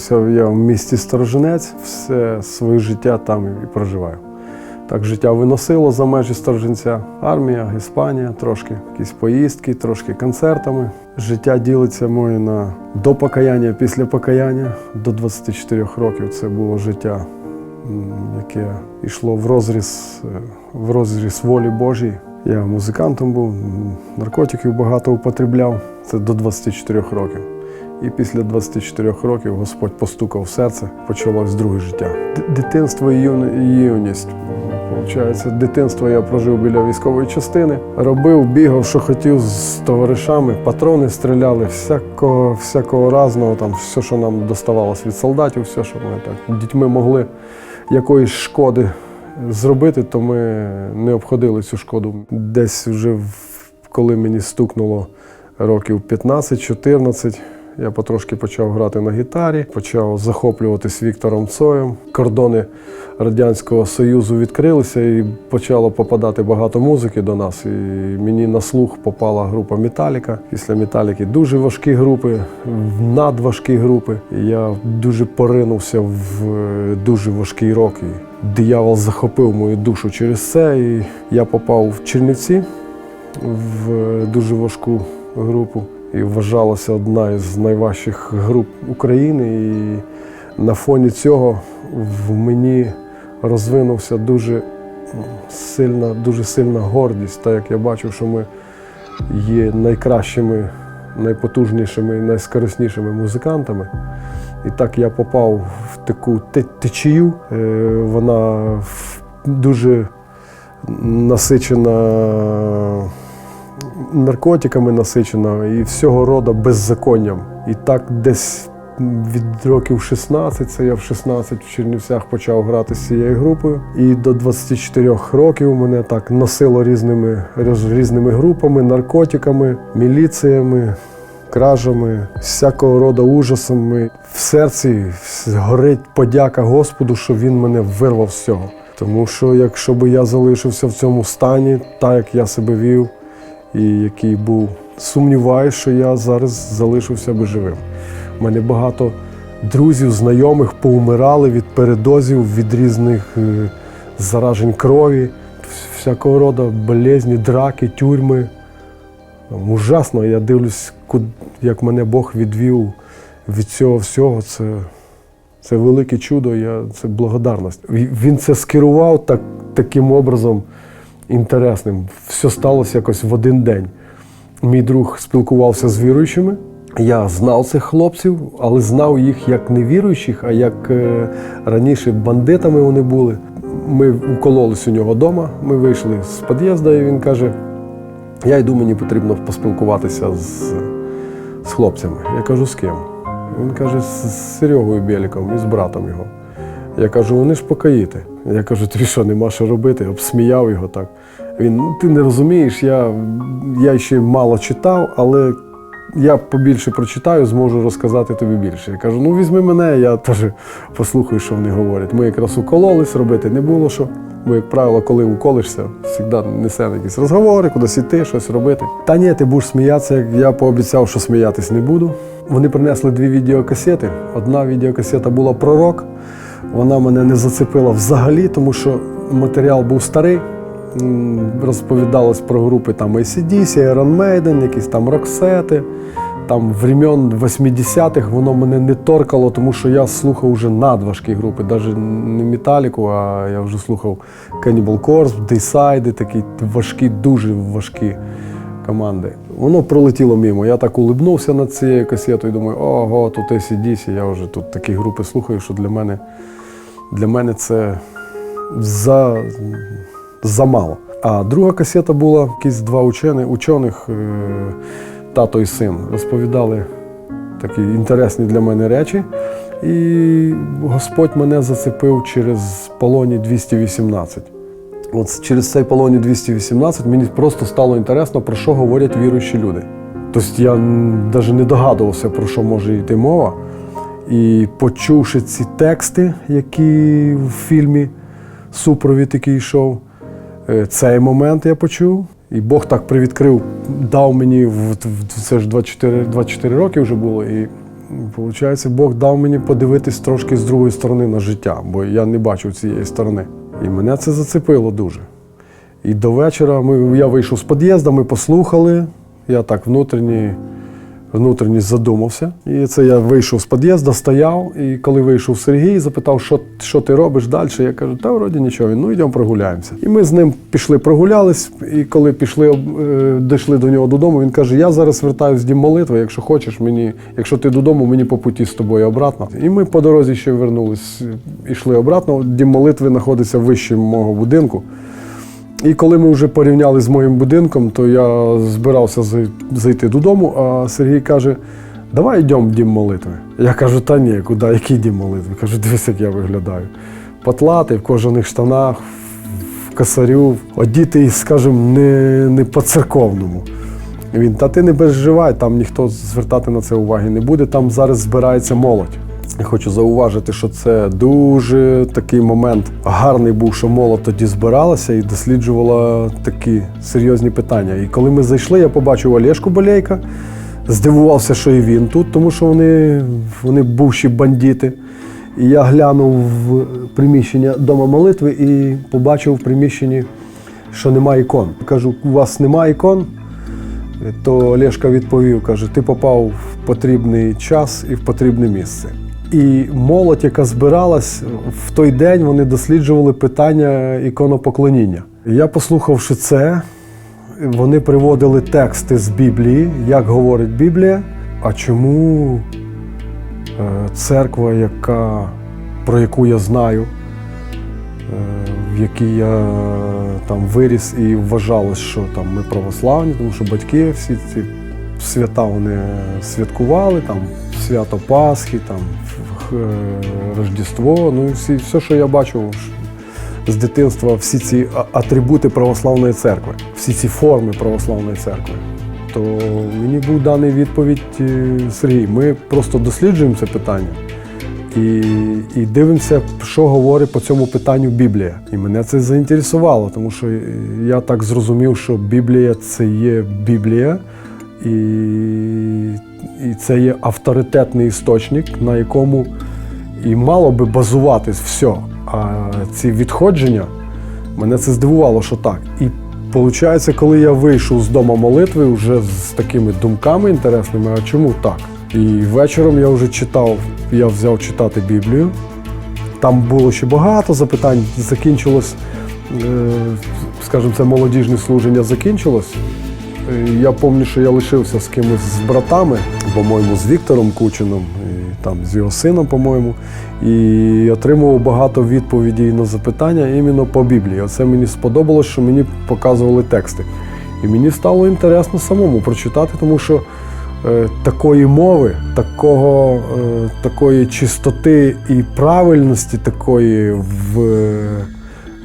Родився я в місті Сторожинець, все своє життя там і проживаю. Так життя виносило за межі Сторожинця. Армія, Іспанія, трошки якісь поїздки, трошки концертами. Життя ділиться моє на до покаяння, після покаяння. До 24 років це було життя, яке йшло в розріз, е, в розріз волі Божій. Я музикантом був, наркотиків багато употребляв. Це до 24 років. І після 24 років Господь постукав в серце, почалось друге життя. Дитинство і юність. Получається, дитинство я прожив біля військової частини. Робив, бігав, що хотів з товаришами. Патрони стріляли, всякого, всякого разного, там все, що нам доставалось від солдатів, все, що ми так дітьми могли якоїсь шкоди зробити, то ми не обходили цю шкоду. Десь вже коли мені стукнуло років 15-14, я потрошки почав грати на гітарі, почав захоплюватись Віктором Цоєм. Кордони Радянського Союзу відкрилися і почало попадати багато музики до нас. І мені на слух попала група Металіка. Після Металіки дуже важкі групи, надважкі групи. Я дуже поринувся в е, дуже важкий рок. І диявол захопив мою душу через це. І я попав в Чернівці в е, дуже важку групу. І вважалася одна із найважчих груп України. І на фоні цього в мені розвинувся дуже сильна, дуже сильна гордість, так як я бачив, що ми є найкращими, найпотужнішими, найскориснішими музикантами. І так я попав в таку течію. Е, Вона дуже насичена наркотиками насичена і всього роду беззаконням. І так десь від років 16, це я в 16 в Чернівцях почав грати з цією групою. І до 24 років мене так носило різними, різними групами, наркотиками, міліціями. Кражами, всякого роду ужасами. В серці горить подяка Господу, що він мене вирвав з цього. Тому що якщо б я залишився в цьому стані, так як я себе вів, і який був. Сумніваюсь, що я зараз залишився би живим. У мене багато друзів, знайомих поумирали від передозів, від різних е, заражень крові, всякого роду болезні, драки, тюрми. Ужасно, я дивлюсь, як мене Бог відвів від цього всього. Це, це велике чудо, я, це благодарність. Він це скерував так, таким образом інтересним. Все сталося якось в один день. Мій друг спілкувався з віруючими. Я знав цих хлопців, але знав їх як не віруючих, а як е, раніше бандитами вони були. Ми укололись у нього вдома. Ми вийшли з під'їзду, і він каже: я йду, мені потрібно поспілкуватися з, з хлопцями. Я кажу, з ким? Він каже, з Серегою Біліком і з братом його. Я кажу, вони ж покаїти. Я кажу, тобі що, нема що робити? Обсміяв його так. Він, ну ти не розумієш, я, я ще мало читав, але я побільше прочитаю, зможу розказати тобі більше. Я кажу, ну візьми мене, я теж послухаю, що вони говорять. Ми якраз укололись, робити не було що. Бо, як правило, коли уколишся, завжди несе якісь розговори, кудись іти, щось робити. Та ні, ти будеш сміятися, як я пообіцяв, що сміятись не буду. Вони принесли дві відеокасети. Одна відеокасета була про рок. Вона мене не зацепила взагалі, тому що матеріал був старий. Розповідалось про групи там ACDC, Iron Maiden, якісь там роксети. Там времен 80-х воно мене не торкало, тому що я слухав вже надважкі групи, навіть не Металіку, а я вже слухав Cannibal Corpse, Dayside, такі важкі, дуже важкі команди. Воно пролетіло мимо. Я так улибнувся над цією касетою думаю, ого, тут ACDC, я вже тут такі групи слухаю, що для мене, для мене це за, замало. А друга касета була, якісь два учені, учених, е, тато і син, розповідали такі інтересні для мене речі. І Господь мене зацепив через полоні 218. От через цей полоні 218 мені просто стало інтересно, про що говорять віруючі люди. Тобто я навіть не догадувався, про що може йти мова. І почувши ці тексти, які в фільмі супровід, який йшов, е, цей момент я почув. І Бог так привідкрив, дав мені в, це ж 24, 24 роки вже було. І Получається, Бог дав мені подивитись трошки з другої сторони на життя, бо я не бачив цієї сторони. І мене це зацепило дуже. І до вечора ми, я вийшов з під'їзду, ми послухали. Я так внутрішній, внутрішній задумався. І це я вийшов з під'їзду, стояв, і коли вийшов Сергій, запитав, що, що ти робиш далі. Я кажу, та вроді нічого, ну йдемо прогуляємося. І ми з ним пішли прогулялись, і коли пішли, е, дійшли до нього додому, він каже: Я зараз вертаюсь з дім молитви, якщо хочеш, мені, якщо ти додому, мені по путі з тобою обратно. І ми по дорозі ще вернулись, йшли обратно. Дім молитви знаходиться вище мого будинку. І коли ми вже порівняли з моїм будинком, то я збирався зайти додому, а Сергій каже: давай йдемо в дім молитви. Я кажу, та ні, куди, який дім молитви? Кажу, дивись, як я виглядаю. Потлатий, в кожаних штанах, в косарю, одітий, скажімо, не, не по-церковному. Він, та ти не переживай, там ніхто звертати на це уваги не буде, там зараз збирається молодь. Я хочу зауважити, що це дуже такий момент гарний був, що молодь тоді збиралася і досліджувала такі серйозні питання. І коли ми зайшли, я побачив Олешку Болейка, здивувався, що і він тут, тому що вони, вони бувші бандити. І я глянув в приміщення дома молитви і побачив в приміщенні, що немає ікон. Кажу, у вас немає ікон? То Олешка відповів, каже, ти попав в потрібний час і в потрібне місце. І молодь, яка збиралась в той день, вони досліджували питання іконопоклоніння. Я послухавши це, вони приводили тексти з Біблії, як говорить Біблія. А чому е, церква, яка, про яку я знаю, е, в якій я там виріс і вважалось, що там ми православні, тому що батьки всі ці свята вони святкували, там свято Пасхи, там е, Рождество. Ну і всі, все, що я бачив з дитинства, всі ці атрибути православної церкви, всі ці форми православної церкви. То мені був даний відповідь е, Сергій. Ми просто досліджуємо це питання і, і дивимося, що говорить по цьому питанню Біблія. І мене це заінтересувало, тому що я так зрозумів, що Біблія це є Біблія, і, і це є авторитетний істочник, на якому і мало би базуватись все. А ці відходження, мене це здивувало, що так. І виходить, коли я вийшов з дому молитви вже з такими думками інтересними, а чому так? І вечором я вже читав, я взяв читати Біблію. Там було ще багато запитань. Закінчилось, е, скажімо, це молодіжне служення закінчилось. Я пам'ятаю, що я лишився з кимось з братами, по-моєму, з Віктором Кучином, і там з його сином, по-моєму, і отримував багато відповідей на запитання іменно по Біблії. Оце мені сподобалось, що мені показували тексти. І мені стало інтересно самому прочитати, тому що е, такої мови, такого, е, такої чистоти і правильності такої в,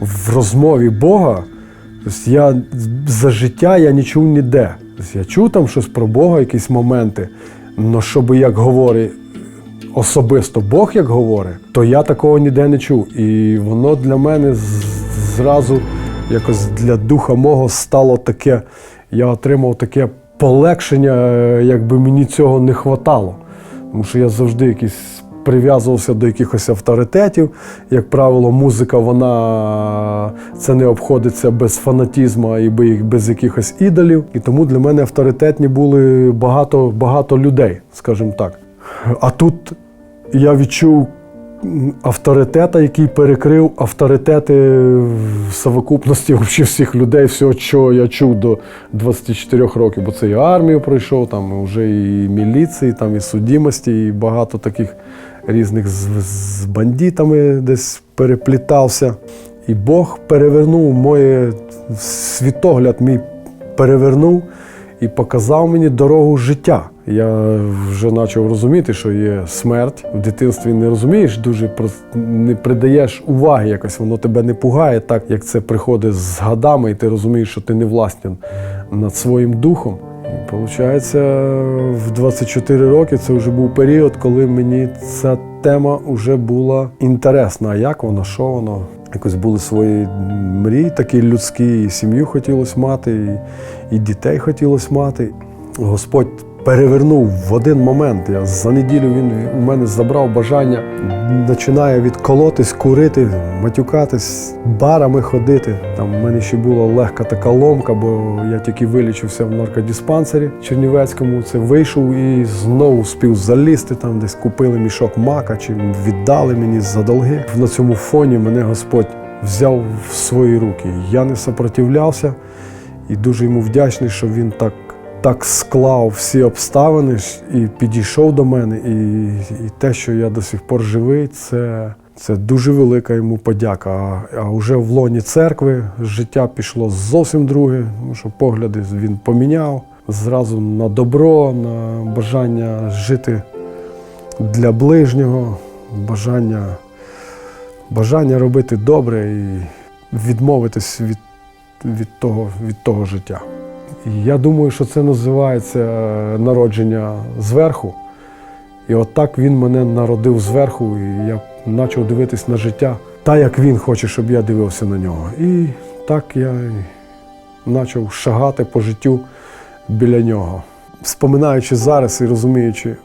в розмові Бога. Тобто я за життя я не ніде. Тобто я чув там щось про Бога, якісь моменти. але щоб як говорить особисто Бог як говорить, то я такого ніде не чув. І воно для мене зразу якось для духа мого стало таке. Я отримав таке полегшення, е, якби мені цього не хватало. Тому що я завжди якийсь прив'язувався до якихось авторитетів. Як правило, музика вона це не обходиться без фанатізму і без якихось ідолів. І тому для мене авторитетні були багато, багато людей, скажімо так. А тут я відчув авторитета, який перекрив авторитети в совокупності вообще всіх людей, всього, що я чув до 24 років. Бо це і армію пройшов, там вже і міліції, там і судімості, і багато таких різних з, з бандитами десь переплітався. І Бог перевернув моє світогляд, мій перевернув і показав мені дорогу життя. Я вже почав розуміти, що є смерть. В дитинстві не розумієш, дуже не придаєш уваги якось, воно тебе не пугає, так як це приходить з годами, і ти розумієш, що ти не власнен над своїм духом. Виходить, в 24 роки це вже був період, коли мені ця тема вже була інтересна. А як воно, що воно? Якось були свої мрії, такі людські, і сім'ю хотілося мати, і, і дітей хотілося мати. Господь перевернув в один момент. Я за неділю він у мене забрав бажання, починає відколотись, курити, матюкатись, барами ходити. Там в мене ще була легка така ломка, бо я тільки вилічився в наркодиспансері Чернівецькому. Це вийшов і знову спів залізти. Там десь купили мішок мака чи віддали мені за долги. На цьому фоні мене Господь взяв в свої руки. Я не сопротивлявся і дуже йому вдячний, що він так, так склав всі обставини і підійшов до мене. І, і те, що я до сих пор живий, це, це дуже велика йому подяка. А, а вже в лоні церкви життя пішло зовсім друге, тому що погляди він поміняв зразу на добро, на бажання жити для ближнього, бажання, бажання робити добре і відмовитись від від того, від того життя. Я думаю, що це називається е, народження зверху. І отак він мене народив зверху, і я почав дивитись на життя так, як він хоче, щоб я дивився на нього. І так я почав шагати по життю біля нього. Вспоминаючи зараз і розуміючи,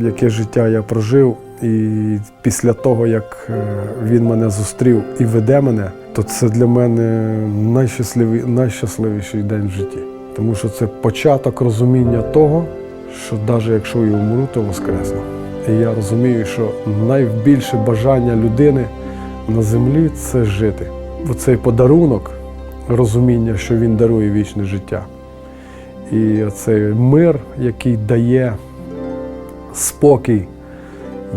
яке життя я прожив, і після того, як е, він мене зустрів і веде мене, то це для мене найщасливі, найщасливіший день в житті. Тому що це початок розуміння того, що навіть якщо і умру, то воскресну. І я розумію, що найбільше бажання людини на землі це жити. Оцей подарунок, розуміння, що він дарує вічне життя. І цей мир, який дає спокій,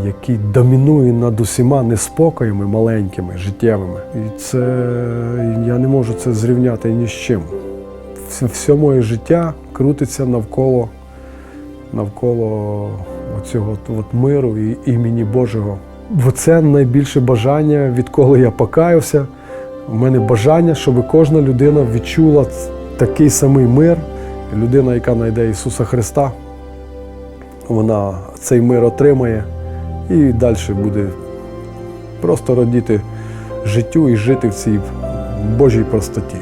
який домінує над усіма неспокоями маленькими, життєвими. І це я не можу це зрівняти ні з чим. Все, моє життя крутиться навколо, навколо цього миру і імені Божого. Бо це найбільше бажання, відколи я покаявся. У мене бажання, щоб кожна людина відчула такий самий мир. Людина, яка знайде Ісуса Христа, вона цей мир отримає і далі буде просто радіти життю і жити в цій Божій простоті.